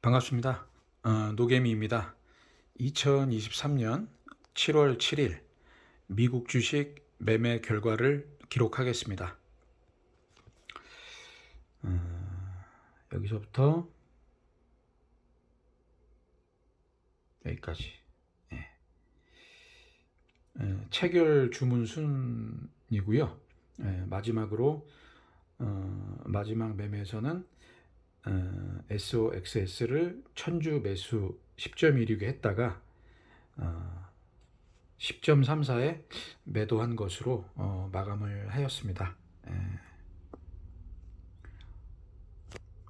반갑습니다. 어, 노개미입니다. 2023년 7월 7일 미국 주식 매매 결과를 기록하겠습니다. 어, 여기서부터 여기까지. 예. 예, 체결 주문 순이고요. 예, 마지막으로 어, 마지막 매매에서는 어, SOXS를 천주 매수 10.16에 했다가 어, 10.34에 매도한 것으로 어, 마감을 하였습니다. 에,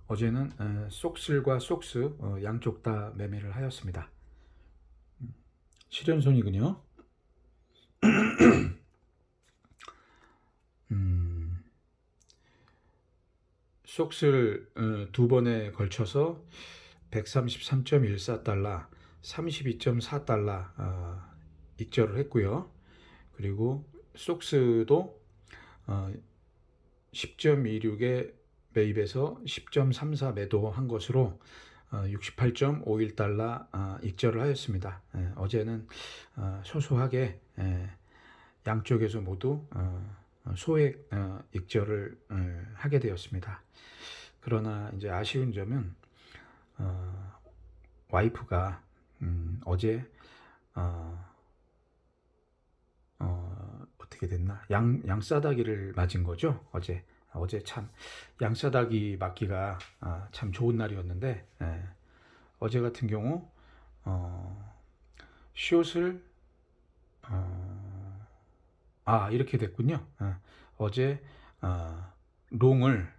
어제는 에, 속슬과 속스 어, 양쪽 다 매매를 하였습니다. 음, 실현손이군요. 속스를 어, 두 번에 걸쳐서 133.14달러, 32.4달러 어, 익절을 했고요. 그리고 속스도 어, 10.26에 매입해서 10.34 매도한 것으로 어, 68.51달러 어, 익절을 하였습니다. 예, 어제는 어, 소소하게 예, 양쪽에서 모두 어, 소액 어, 익절을 어, 하게 되었습니다. 그러나 이제 아쉬운 점은 어, 와이프가 음, 어제 어, 어, 어 떻게 됐나? 양 양싸다기를 맞은 거죠? 어제 어제 참. 양싸다기 맞기가 아, 참 좋은 날이었는데 예, 어제 같은 경우 어, 숏을 어, 아 이렇게 됐군요. 예, 어제 어, 롱을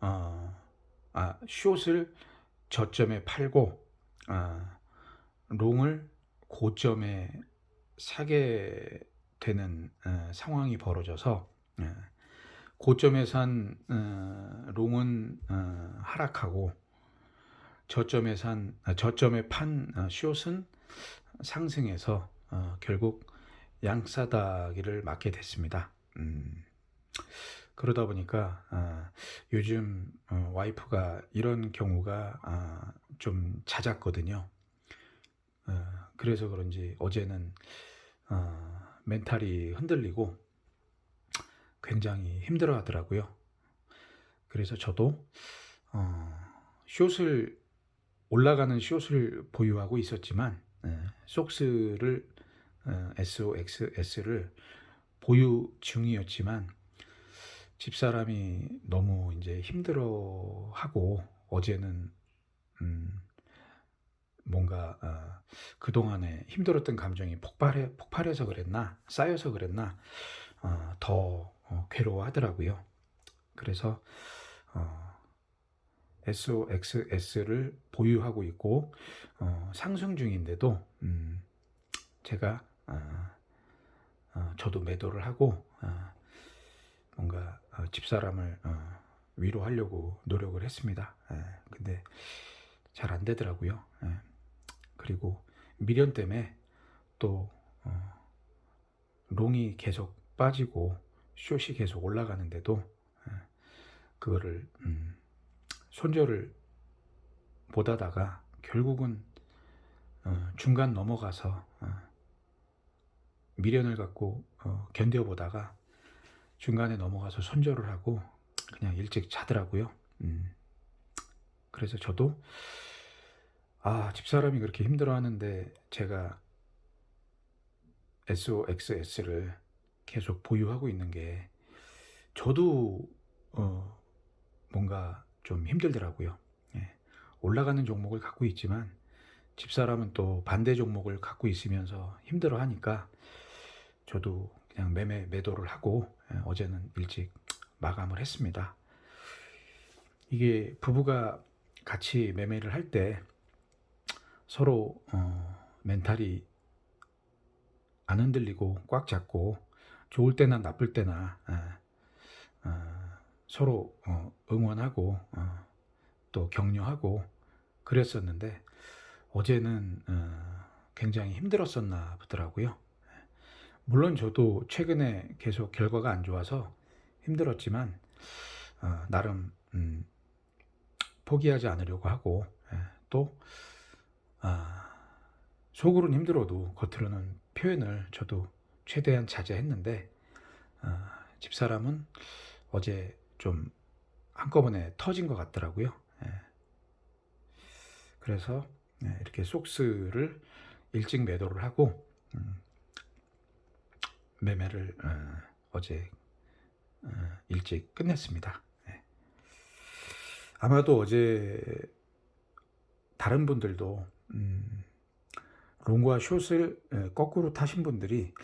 어, 아, 숏을 저점에 팔고 아, 롱을 고점에 사게 되는 어, 상황이 벌어져서 어, 고점에 산 어, 롱은 어, 하락하고 저점에 산 아, 저점에 판 어, 숏은 상승해서 어, 결국 양싸다기를 맞게 됐습니다. 음, 그러다 보니까 아, 요즘 어, 와이프가 이런 경우가 아, 좀 잦았거든요. 어, 그래서 그런지 어제는 어, 멘탈이 흔들리고 굉장히 힘들어 하더라고요. 그래서 저도 어, 숏을 올라가는 숏을 보유하고 있었지만 예, 속스를 어, SOXS를 보유 중이었지만 집사람이 너무 이제 힘들어하고 어제는 음, 뭔가 어, 그 동안에 힘들었던 감정이 폭발해 폭발해서 그랬나 쌓여서 그랬나 어, 더 어, 괴로워하더라고요. 그래서 어, SOXS를 보유하고 있고 어, 상승 중인데도 음, 제가 어, 어, 저도 매도를 하고 어, 뭔가 어, 집사람을 어, 위로하려고 노력을 했습니다. 예, 근데 잘 안 되더라고요. 예. 그리고 미련 때문에 또 어, 롱이 계속 빠지고 숏이 계속 올라가는데도 예, 그거를 음, 손절을 못하다가 결국은 어, 중간 넘어가서 어, 미련을 갖고 어, 견뎌보다가 중간에 넘어가서 손절을 하고 그냥 일찍 자더라고요. 음, 그래서 저도 아 집사람이 그렇게 힘들어하는데 제가 SOXS를 계속 보유하고 있는 게 저도 어, 뭔가 좀 힘들더라고요. 예. 올라가는 종목을 갖고 있지만 집사람은 또 반대 종목을 갖고 있으면서 힘들어 하니까 저도 그냥 매매 매도를 하고 예, 어제는 일찍 마감을 했습니다. 이게 부부가 같이 매매를 할 때 서로 어, 멘탈이 안 흔들리고 꽉 잡고 좋을 때나 나쁠 때나 어, 어, 서로 어, 응원하고 어, 또 격려하고 그랬었는데 어제는 어, 굉장히 힘들었었나 보더라고요. 물론 저도 최근에 계속 결과가 안 좋아서 힘들었지만 어, 나름 음, 포기하지 않으려고 하고 예, 또 아, 속으로는 힘들어도 겉으로는 표현을 저도 최대한 자제했는데 아, 집사람은 어제 좀 한꺼번에 터진 것 같더라고요. 예. 그래서 예, 이렇게 속스를 일찍 매도를 하고 음, 매매를 어, 제 일찍 끝냈습니다. 예. 아마도 어제 다른 분들도 음, 롱과 숏을 예, 거꾸로 타신 분들이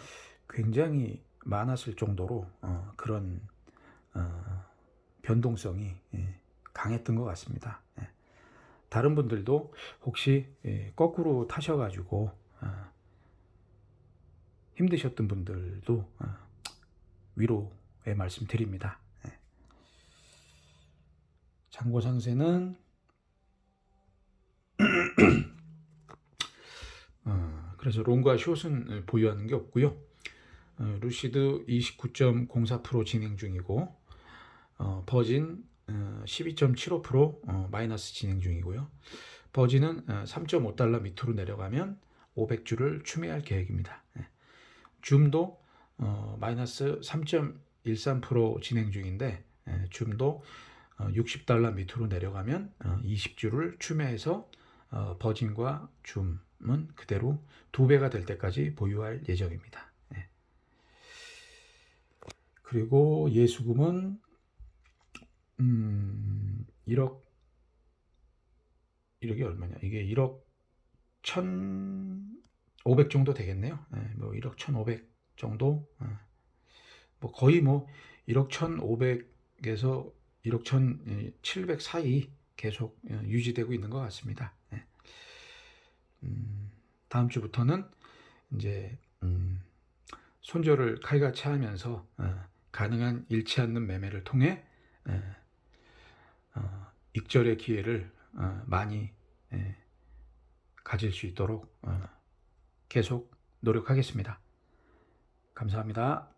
굉장히 많았을 정도로 어, 그런 어, 변동성이 예, 강했던 것 같습니다. 예. 다른 분들도 혹시 예, 거꾸로 타셔가지고 어, 힘드셨던 분들도 어, 위로의 말씀 드립니다. 예. 장고 상세는 어, 그래서 롱과 숏은 보유하는 게 없고요. 어, 루시드 29.04% 진행 중이고 어, 버진 어, 12.75% 어, 마이너스 진행 중이고요. 버진은 어, 3.5달러 밑으로 내려가면 500주를 추매할 계획입니다. 예. 줌도 어, 마이너스 3.13% 진행 중인데 예, 줌도 어, 60달러 밑으로 내려가면 어, 20주를 추매해서 어, 버진과 줌은 그대로 두 배가 될 때까지 보유할 예정입니다. 예. 그리고 예수금은 음, 1억 1억이 얼마냐? 이게 1억 1,500 정도 되겠네요. 예, 뭐 1억 1,500 정도. 예. 뭐 거의 뭐 1억 1,500에서 1억 1,700 사이 계속 어, 유지되고 있는 것 같습니다. 예. 음, 다음 주부터는 이제 음, 손절을 칼같이 하면서 어, 가능한 잃지 않는 매매를 통해 예, 어, 익절의 기회를 어, 많이 예, 가질 수 있도록 어, 계속 노력하겠습니다. 감사합니다.